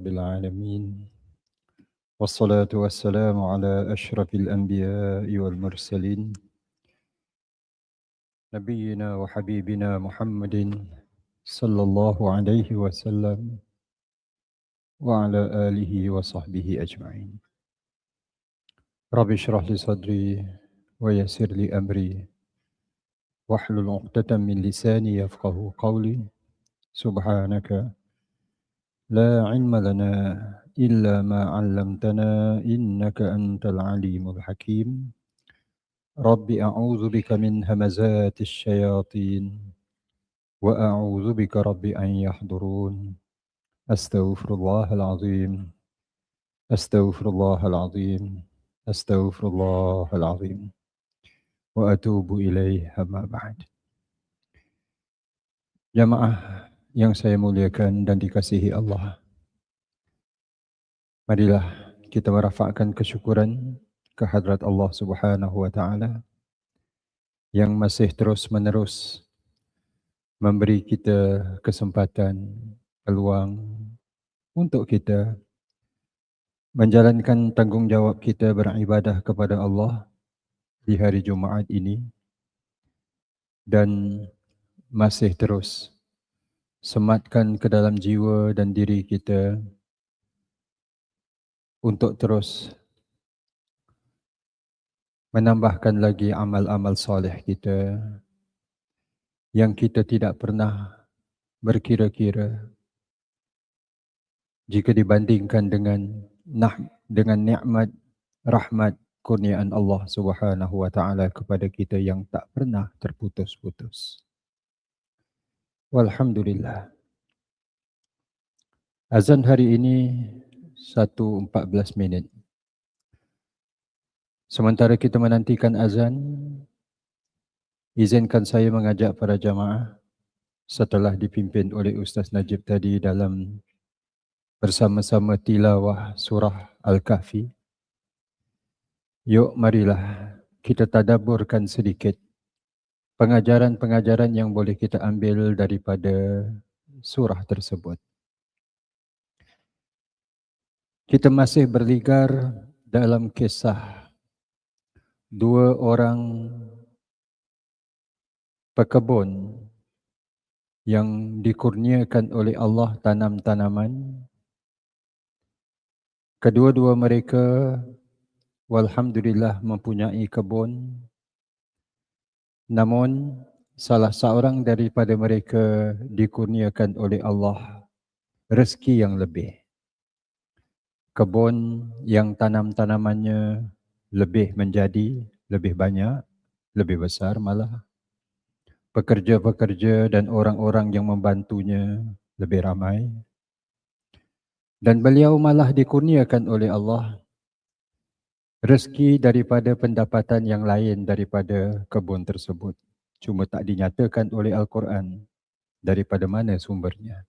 رب العالمين والصلاة والسلام على أشرف الأنبياء والمرسلين. نبينا وحبيبنا محمد صلى الله عليه وسلم وعلى آله وصحبه أجمعين. رب اشرح لي صدري ويسر لي أمري. واحلل عقدة من لساني يفقه قولي. سبحانك لا علم لنا إلا ما علمتنا إنك أنت العليم الحكيم. رب أعوذ بك من همزات الشياطين وأعوذ بك رب أن يحضرون. أستغفر الله العظيم. أستغفر الله العظيم. أستغفر الله العظيم. وأتوب إليه أما بعد. جماعة yang saya muliakan dan dikasihi Allah. Marilah kita merafakkan kesyukuran kehadrat Allah Subhanahu wa taala yang masih terus menerus memberi kita kesempatan peluang untuk kita menjalankan tanggungjawab kita beribadah kepada Allah di hari Jumaat ini dan masih terus sematkan ke dalam jiwa dan diri kita untuk terus menambahkan lagi amal-amal soleh kita yang kita tidak pernah berkira-kira jika dibandingkan dengan nah dengan nikmat rahmat kurniaan Allah Subhanahu wa taala kepada kita yang tak pernah terputus-putus. Walhamdulillah. Azan hari ini 1.14 minit. Sementara kita menantikan azan, izinkan saya mengajak para jamaah setelah dipimpin oleh Ustaz Najib tadi dalam bersama-sama tilawah surah Al-Kahfi. Yuk marilah kita tadaburkan sedikit pengajaran-pengajaran yang boleh kita ambil daripada surah tersebut. Kita masih berligar dalam kisah dua orang pekebun yang dikurniakan oleh Allah tanam-tanaman. Kedua-dua mereka walhamdulillah mempunyai kebun Namun salah seorang daripada mereka dikurniakan oleh Allah rezeki yang lebih. Kebun yang tanam-tanamannya lebih menjadi lebih banyak, lebih besar malah. Pekerja-pekerja dan orang-orang yang membantunya lebih ramai. Dan beliau malah dikurniakan oleh Allah rezeki daripada pendapatan yang lain daripada kebun tersebut. Cuma tak dinyatakan oleh Al-Quran daripada mana sumbernya.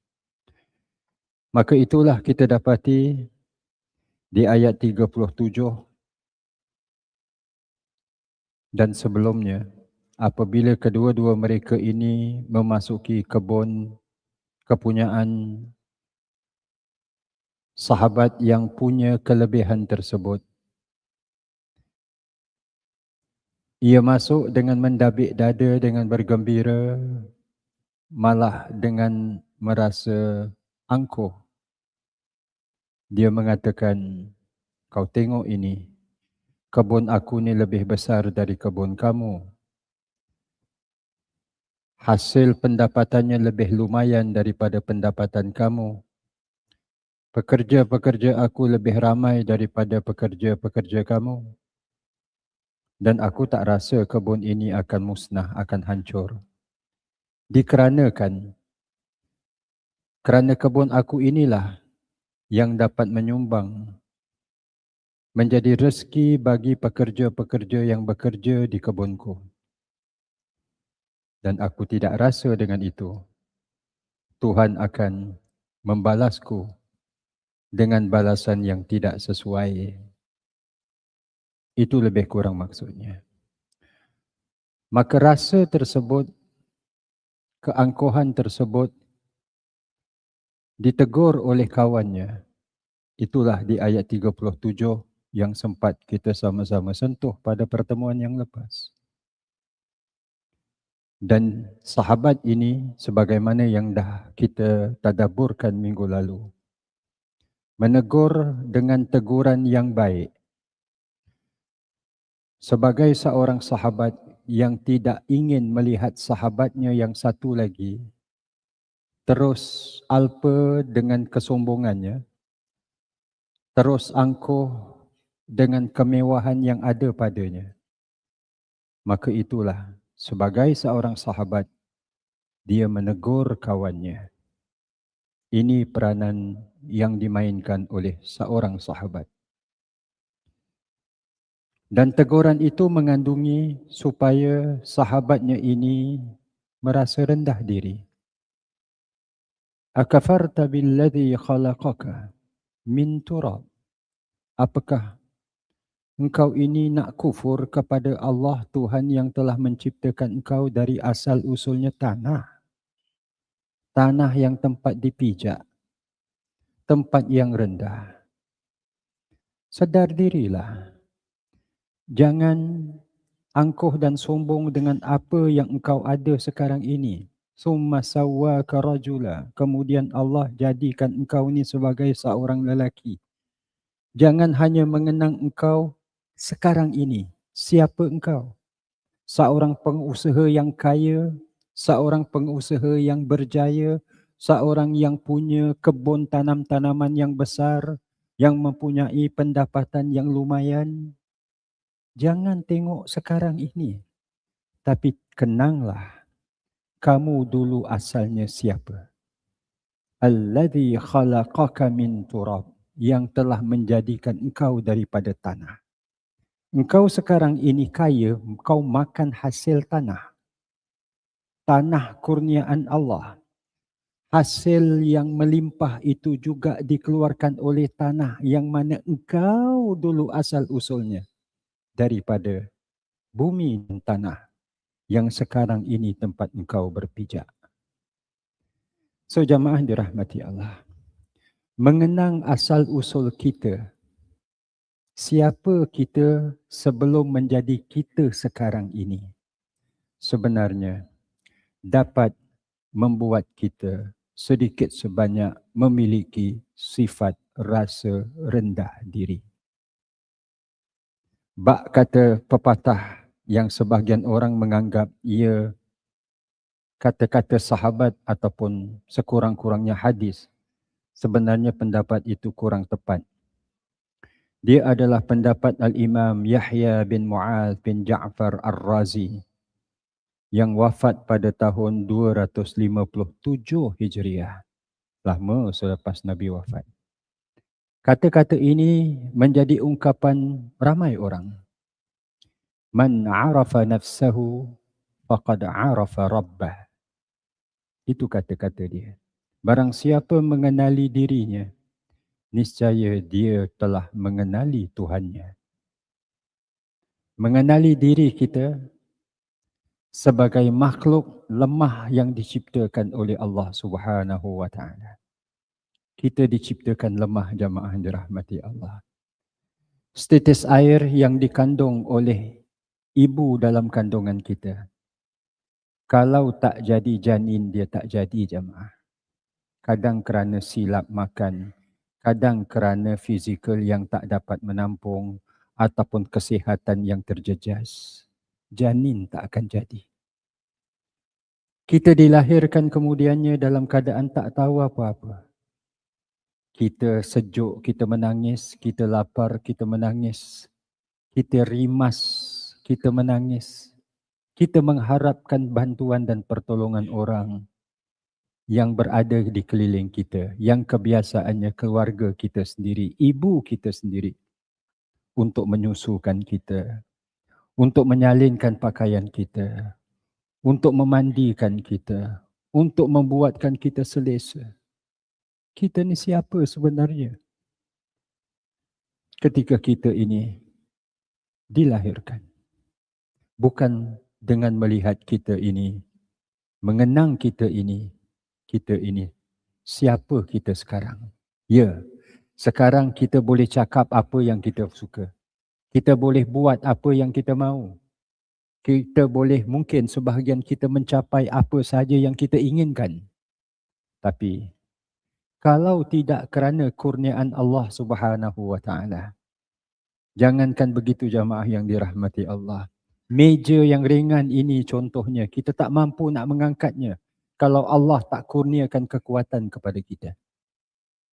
Maka itulah kita dapati di ayat 37 dan sebelumnya apabila kedua-dua mereka ini memasuki kebun kepunyaan sahabat yang punya kelebihan tersebut Ia masuk dengan mendabik dada dengan bergembira malah dengan merasa angkuh. Dia mengatakan, kau tengok ini, kebun aku ni lebih besar dari kebun kamu. Hasil pendapatannya lebih lumayan daripada pendapatan kamu. Pekerja-pekerja aku lebih ramai daripada pekerja-pekerja kamu dan aku tak rasa kebun ini akan musnah, akan hancur. Dikarenakan kerana kebun aku inilah yang dapat menyumbang menjadi rezeki bagi pekerja-pekerja yang bekerja di kebunku. Dan aku tidak rasa dengan itu. Tuhan akan membalasku dengan balasan yang tidak sesuai itu lebih kurang maksudnya. Maka rasa tersebut, keangkuhan tersebut ditegur oleh kawannya Itulah di ayat 37 yang sempat kita sama-sama sentuh pada pertemuan yang lepas. Dan sahabat ini sebagaimana yang dah kita tadaburkan minggu lalu. Menegur dengan teguran yang baik. Sebagai seorang sahabat yang tidak ingin melihat sahabatnya yang satu lagi terus alpa dengan kesombongannya, terus angkuh dengan kemewahan yang ada padanya. Maka itulah sebagai seorang sahabat dia menegur kawannya. Ini peranan yang dimainkan oleh seorang sahabat. Dan teguran itu mengandungi supaya sahabatnya ini merasa rendah diri. Akafarta billadhi khalaqaka min turab. Apakah engkau ini nak kufur kepada Allah Tuhan yang telah menciptakan engkau dari asal usulnya tanah. Tanah yang tempat dipijak. Tempat yang rendah. Sedar dirilah. Jangan angkuh dan sombong dengan apa yang engkau ada sekarang ini. Summa sawwa karajula. Kemudian Allah jadikan engkau ini sebagai seorang lelaki. Jangan hanya mengenang engkau sekarang ini siapa engkau? Seorang pengusaha yang kaya, seorang pengusaha yang berjaya, seorang yang punya kebun tanam-tanaman yang besar, yang mempunyai pendapatan yang lumayan. Jangan tengok sekarang ini. Tapi kenanglah kamu dulu asalnya siapa? Alladhi khalaqaka min turab yang telah menjadikan engkau daripada tanah. Engkau sekarang ini kaya, engkau makan hasil tanah. Tanah kurniaan Allah. Hasil yang melimpah itu juga dikeluarkan oleh tanah yang mana engkau dulu asal usulnya. Daripada bumi dan tanah yang sekarang ini tempat engkau berpijak. So jamaah dirahmati Allah. Mengenang asal usul kita siapa kita sebelum menjadi kita sekarang ini sebenarnya dapat membuat kita sedikit sebanyak memiliki sifat rasa rendah diri. Bak kata pepatah yang sebahagian orang menganggap ia kata-kata sahabat ataupun sekurang-kurangnya hadis sebenarnya pendapat itu kurang tepat dia adalah pendapat Al-Imam Yahya bin Mu'ad bin Ja'far Ar-Razi yang wafat pada tahun 257 Hijriah. Lama selepas Nabi wafat. Kata-kata ini menjadi ungkapan ramai orang. Man arafa nafsahu faqad arafa rabbah. Itu kata-kata dia. Barang siapa mengenali dirinya, niscaya dia telah mengenali Tuhannya. Mengenali diri kita sebagai makhluk lemah yang diciptakan oleh Allah Subhanahu wa taala. Kita diciptakan lemah jamaah dirahmati Allah. Status air yang dikandung oleh ibu dalam kandungan kita. Kalau tak jadi janin dia tak jadi jamaah. Kadang kerana silap makan, kadang kerana fizikal yang tak dapat menampung ataupun kesihatan yang terjejas, janin tak akan jadi. Kita dilahirkan kemudiannya dalam keadaan tak tahu apa-apa. Kita sejuk, kita menangis, kita lapar, kita menangis. Kita rimas, kita menangis. Kita mengharapkan bantuan dan pertolongan orang yang berada di keliling kita, yang kebiasaannya keluarga kita sendiri, ibu kita sendiri untuk menyusukan kita, untuk menyalinkan pakaian kita, untuk memandikan kita, untuk membuatkan kita selesa. Kita ni siapa sebenarnya? Ketika kita ini dilahirkan. Bukan dengan melihat kita ini, mengenang kita ini, kita ini. Siapa kita sekarang? Ya, Sekarang kita boleh cakap apa yang kita suka. Kita boleh buat apa yang kita mahu. Kita boleh mungkin sebahagian kita mencapai apa sahaja yang kita inginkan. Tapi kalau tidak kerana kurniaan Allah Subhanahu wa taala. Jangankan begitu jamaah yang dirahmati Allah. Meja yang ringan ini contohnya kita tak mampu nak mengangkatnya kalau Allah tak kurniakan kekuatan kepada kita.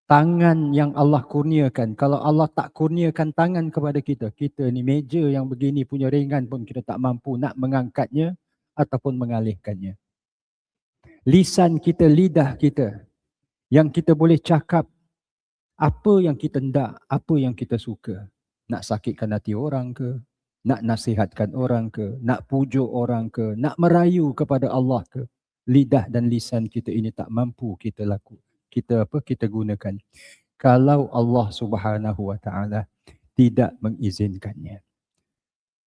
Tangan yang Allah kurniakan, kalau Allah tak kurniakan tangan kepada kita, kita ni meja yang begini punya ringan pun kita tak mampu nak mengangkatnya ataupun mengalihkannya. Lisan kita, lidah kita, yang kita boleh cakap apa yang kita hendak, apa yang kita suka. Nak sakitkan hati orang ke, nak nasihatkan orang ke, nak pujuk orang ke, nak merayu kepada Allah ke. Lidah dan lisan kita ini tak mampu kita laku. Kita apa kita gunakan. Kalau Allah Subhanahu Wa Taala tidak mengizinkannya.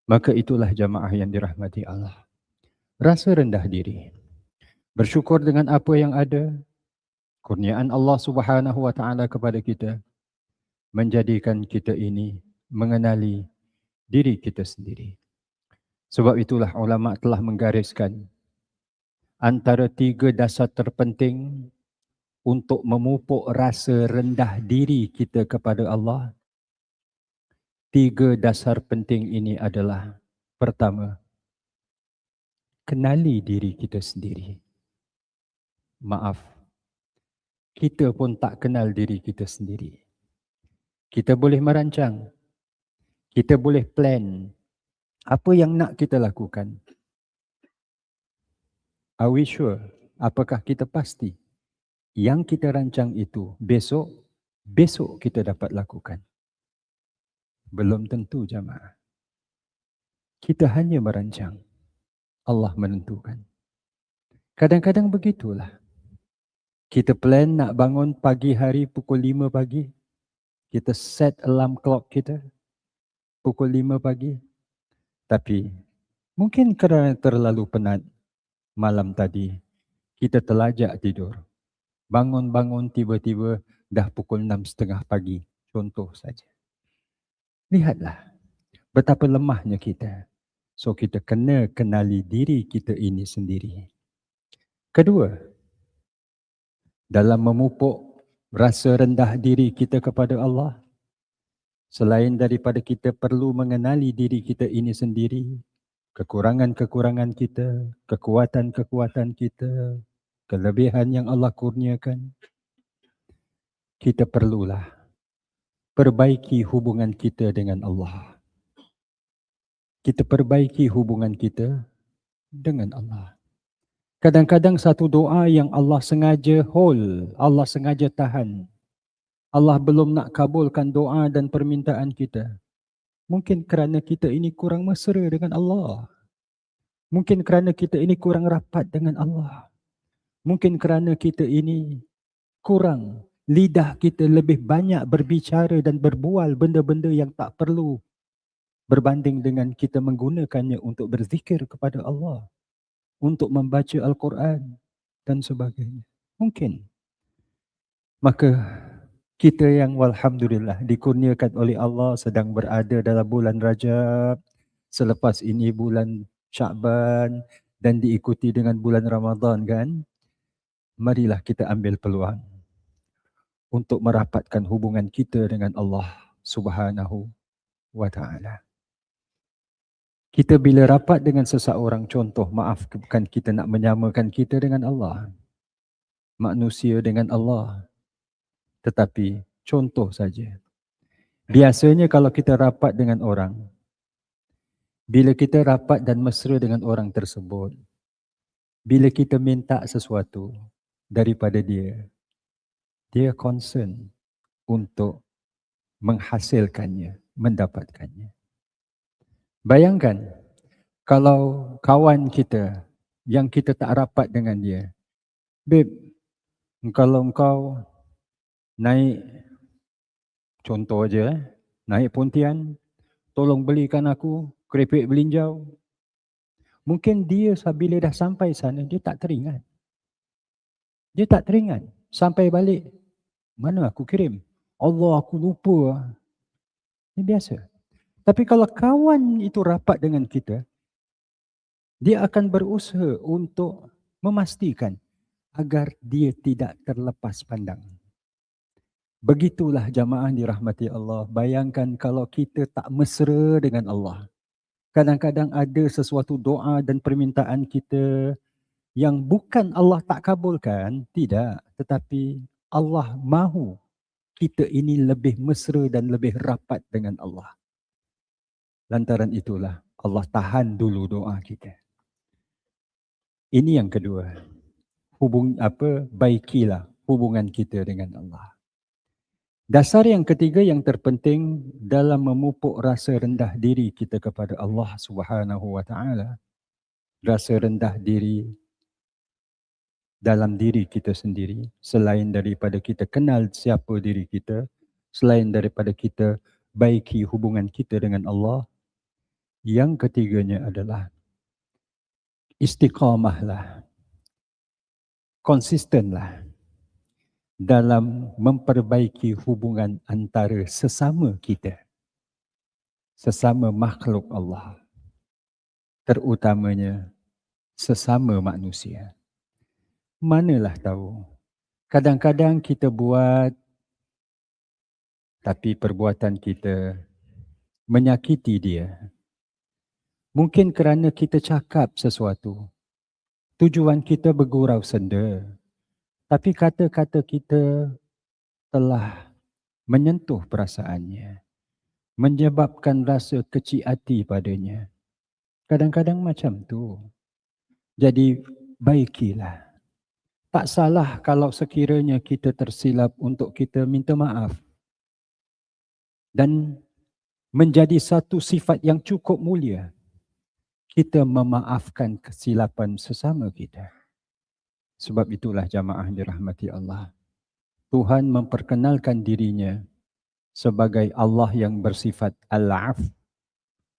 Maka itulah jamaah yang dirahmati Allah. Rasa rendah diri. Bersyukur dengan apa yang ada, kurniaan Allah Subhanahu wa taala kepada kita menjadikan kita ini mengenali diri kita sendiri. Sebab itulah ulama telah menggariskan antara tiga dasar terpenting untuk memupuk rasa rendah diri kita kepada Allah. Tiga dasar penting ini adalah pertama, kenali diri kita sendiri. Maaf, kita pun tak kenal diri kita sendiri. Kita boleh merancang. Kita boleh plan apa yang nak kita lakukan. Are we sure? Apakah kita pasti yang kita rancang itu besok, besok kita dapat lakukan? Belum tentu jamaah. Kita hanya merancang. Allah menentukan. Kadang-kadang begitulah. Kita plan nak bangun pagi hari pukul 5 pagi. Kita set alarm clock kita pukul 5 pagi. Tapi mungkin kerana terlalu penat malam tadi, kita terlajak tidur. Bangun-bangun tiba-tiba dah pukul 6.30 pagi. Contoh saja. Lihatlah betapa lemahnya kita. So kita kena kenali diri kita ini sendiri. Kedua, dalam memupuk rasa rendah diri kita kepada Allah. Selain daripada kita perlu mengenali diri kita ini sendiri kekurangan-kekurangan kita kekuatan-kekuatan kita kelebihan yang Allah kurniakan kita perlulah perbaiki hubungan kita dengan Allah. Kita perbaiki hubungan kita dengan Allah Kadang-kadang satu doa yang Allah sengaja hold, Allah sengaja tahan. Allah belum nak kabulkan doa dan permintaan kita. Mungkin kerana kita ini kurang mesra dengan Allah. Mungkin kerana kita ini kurang rapat dengan Allah. Mungkin kerana kita ini kurang lidah kita lebih banyak berbicara dan berbual benda-benda yang tak perlu berbanding dengan kita menggunakannya untuk berzikir kepada Allah untuk membaca Al-Quran dan sebagainya. Mungkin. Maka kita yang walhamdulillah dikurniakan oleh Allah sedang berada dalam bulan Rajab. Selepas ini bulan Syakban dan diikuti dengan bulan Ramadan kan. Marilah kita ambil peluang untuk merapatkan hubungan kita dengan Allah Subhanahu wa taala. Kita bila rapat dengan seseorang contoh maaf bukan kita nak menyamakan kita dengan Allah. Manusia dengan Allah. Tetapi contoh saja. Biasanya kalau kita rapat dengan orang bila kita rapat dan mesra dengan orang tersebut bila kita minta sesuatu daripada dia dia concern untuk menghasilkannya, mendapatkannya. Bayangkan kalau kawan kita yang kita tak rapat dengan dia. Babe, kalau engkau naik contoh aja eh, naik pontian, tolong belikan aku keripik belinjau. Mungkin dia bila dah sampai sana dia tak teringat. Dia tak teringat sampai balik mana aku kirim. Allah aku lupa. Ini biasa. Tapi kalau kawan itu rapat dengan kita, dia akan berusaha untuk memastikan agar dia tidak terlepas pandang. Begitulah jamaah dirahmati Allah. Bayangkan kalau kita tak mesra dengan Allah. Kadang-kadang ada sesuatu doa dan permintaan kita yang bukan Allah tak kabulkan. Tidak. Tetapi Allah mahu kita ini lebih mesra dan lebih rapat dengan Allah. Lantaran itulah Allah tahan dulu doa kita. Ini yang kedua. Hubung apa baikilah hubungan kita dengan Allah. Dasar yang ketiga yang terpenting dalam memupuk rasa rendah diri kita kepada Allah Subhanahu wa taala. Rasa rendah diri dalam diri kita sendiri selain daripada kita kenal siapa diri kita, selain daripada kita baiki hubungan kita dengan Allah. Yang ketiganya adalah istiqamahlah. Konsistenlah dalam memperbaiki hubungan antara sesama kita sesama makhluk Allah terutamanya sesama manusia manalah tahu kadang-kadang kita buat tapi perbuatan kita menyakiti dia mungkin kerana kita cakap sesuatu tujuan kita bergurau senda tapi kata-kata kita telah menyentuh perasaannya. Menyebabkan rasa kecil hati padanya. Kadang-kadang macam tu. Jadi baikilah. Tak salah kalau sekiranya kita tersilap untuk kita minta maaf. Dan menjadi satu sifat yang cukup mulia. Kita memaafkan kesilapan sesama kita. Sebab itulah jamaah dirahmati Allah. Tuhan memperkenalkan dirinya sebagai Allah yang bersifat Al-Af.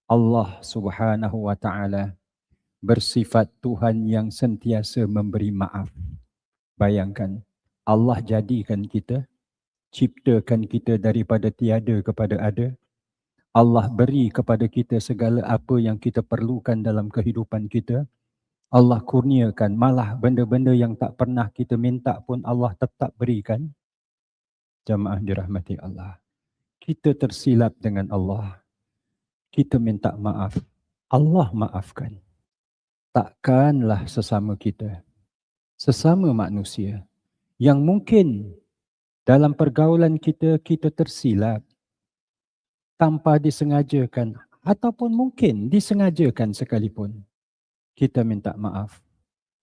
Allah subhanahu wa ta'ala bersifat Tuhan yang sentiasa memberi maaf. Bayangkan, Allah jadikan kita, ciptakan kita daripada tiada kepada ada. Allah beri kepada kita segala apa yang kita perlukan dalam kehidupan kita. Allah kurniakan malah benda-benda yang tak pernah kita minta pun Allah tetap berikan. Jamaah dirahmati Allah. Kita tersilap dengan Allah. Kita minta maaf. Allah maafkan. Takkanlah sesama kita, sesama manusia yang mungkin dalam pergaulan kita, kita tersilap tanpa disengajakan ataupun mungkin disengajakan sekalipun kita minta maaf.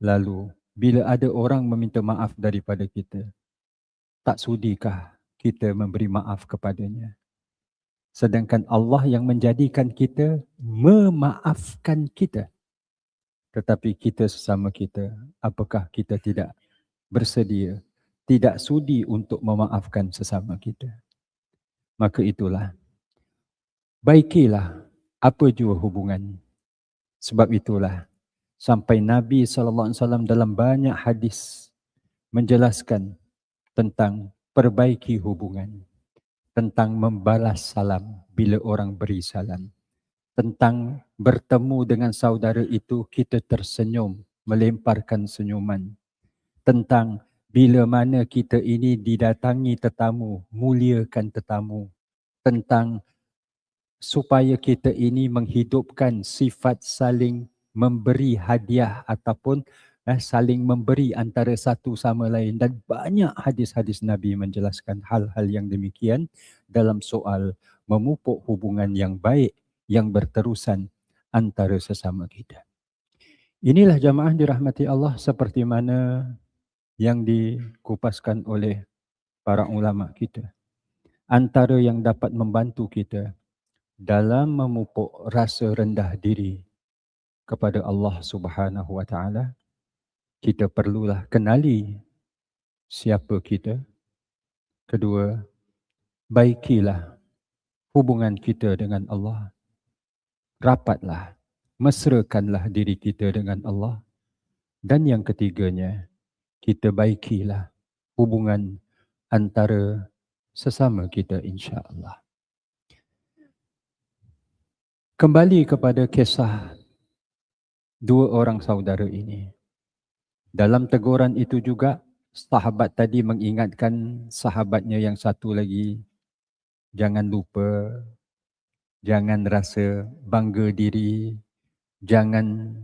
Lalu bila ada orang meminta maaf daripada kita, tak sudikah kita memberi maaf kepadanya? Sedangkan Allah yang menjadikan kita memaafkan kita. Tetapi kita sesama kita, apakah kita tidak bersedia, tidak sudi untuk memaafkan sesama kita? Maka itulah, baikilah apa jua hubungan. Sebab itulah, sampai Nabi SAW dalam banyak hadis menjelaskan tentang perbaiki hubungan, tentang membalas salam bila orang beri salam, tentang bertemu dengan saudara itu kita tersenyum, melemparkan senyuman, tentang bila mana kita ini didatangi tetamu, muliakan tetamu, tentang supaya kita ini menghidupkan sifat saling memberi hadiah ataupun eh, saling memberi antara satu sama lain dan banyak hadis-hadis Nabi menjelaskan hal-hal yang demikian dalam soal memupuk hubungan yang baik yang berterusan antara sesama kita. Inilah jamaah dirahmati Allah seperti mana yang dikupaskan oleh para ulama kita. Antara yang dapat membantu kita dalam memupuk rasa rendah diri kepada Allah Subhanahu wa taala kita perlulah kenali siapa kita. Kedua baikilah hubungan kita dengan Allah. Rapatlah mesrakanlah diri kita dengan Allah. Dan yang ketiganya kita baikilah hubungan antara sesama kita insya-Allah. Kembali kepada kisah dua orang saudara ini. Dalam teguran itu juga sahabat tadi mengingatkan sahabatnya yang satu lagi jangan lupa jangan rasa bangga diri jangan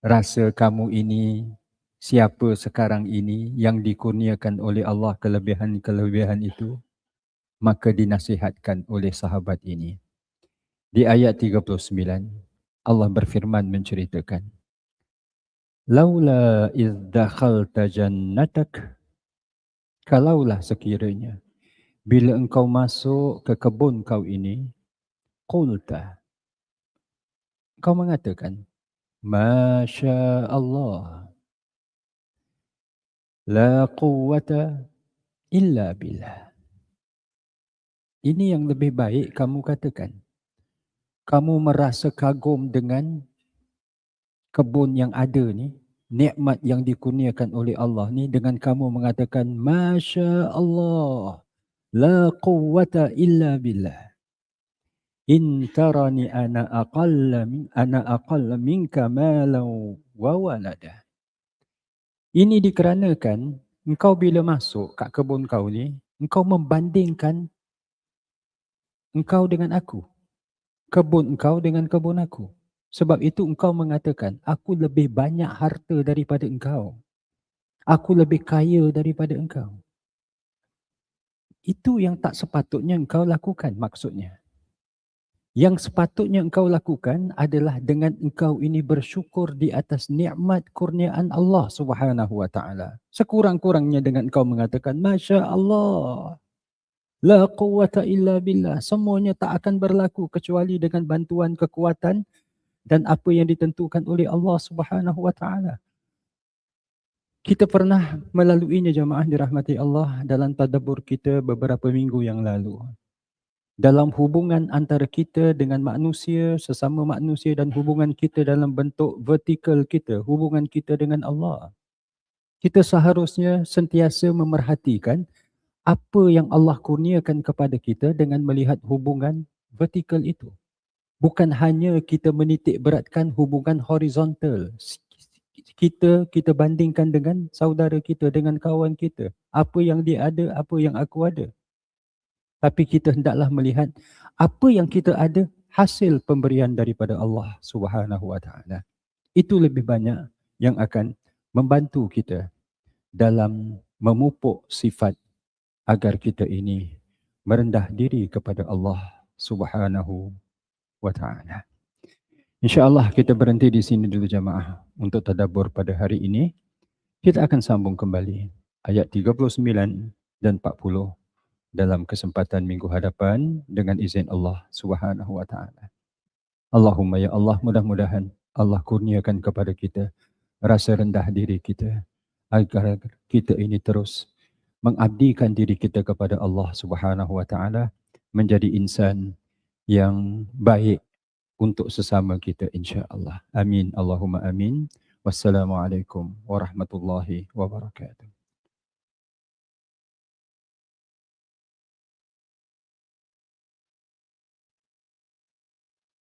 rasa kamu ini siapa sekarang ini yang dikurniakan oleh Allah kelebihan-kelebihan itu maka dinasihatkan oleh sahabat ini di ayat 39, Allah berfirman menceritakan. Laula iz dakhalta jannatak kalaulah sekiranya bila engkau masuk ke kebun kau ini qulta kau mengatakan masya Allah la quwwata illa billah ini yang lebih baik kamu katakan kamu merasa kagum dengan kebun yang ada ni, nikmat yang dikurniakan oleh Allah ni dengan kamu mengatakan Masya Allah, la quwwata illa billah. In tarani ana aqalla min ana aqalla minka malau wa walada. Ini dikarenakan engkau bila masuk kat kebun kau ni, engkau membandingkan engkau dengan aku kebun engkau dengan kebun aku. Sebab itu engkau mengatakan, aku lebih banyak harta daripada engkau. Aku lebih kaya daripada engkau. Itu yang tak sepatutnya engkau lakukan maksudnya. Yang sepatutnya engkau lakukan adalah dengan engkau ini bersyukur di atas nikmat kurniaan Allah Subhanahu wa taala. Sekurang-kurangnya dengan engkau mengatakan Masya Allah. La quwata illa billah. Semuanya tak akan berlaku kecuali dengan bantuan kekuatan dan apa yang ditentukan oleh Allah Subhanahu wa taala. Kita pernah melaluinya jemaah dirahmati Allah dalam tadabbur kita beberapa minggu yang lalu. Dalam hubungan antara kita dengan manusia, sesama manusia dan hubungan kita dalam bentuk vertikal kita, hubungan kita dengan Allah. Kita seharusnya sentiasa memerhatikan apa yang Allah kurniakan kepada kita dengan melihat hubungan vertikal itu. Bukan hanya kita menitik beratkan hubungan horizontal. Kita kita bandingkan dengan saudara kita, dengan kawan kita. Apa yang dia ada, apa yang aku ada. Tapi kita hendaklah melihat apa yang kita ada hasil pemberian daripada Allah Subhanahu Wa Taala. Itu lebih banyak yang akan membantu kita dalam memupuk sifat agar kita ini merendah diri kepada Allah Subhanahu wa taala. Insya-Allah kita berhenti di sini dulu jemaah untuk tadabbur pada hari ini. Kita akan sambung kembali ayat 39 dan 40 dalam kesempatan minggu hadapan dengan izin Allah Subhanahu wa taala. Allahumma ya Allah mudah-mudahan Allah kurniakan kepada kita rasa rendah diri kita agar kita ini terus mengabdikan diri kita kepada Allah Subhanahu wa taala menjadi insan yang baik untuk sesama kita insya-Allah. Amin Allahumma amin. Wassalamualaikum warahmatullahi wabarakatuh.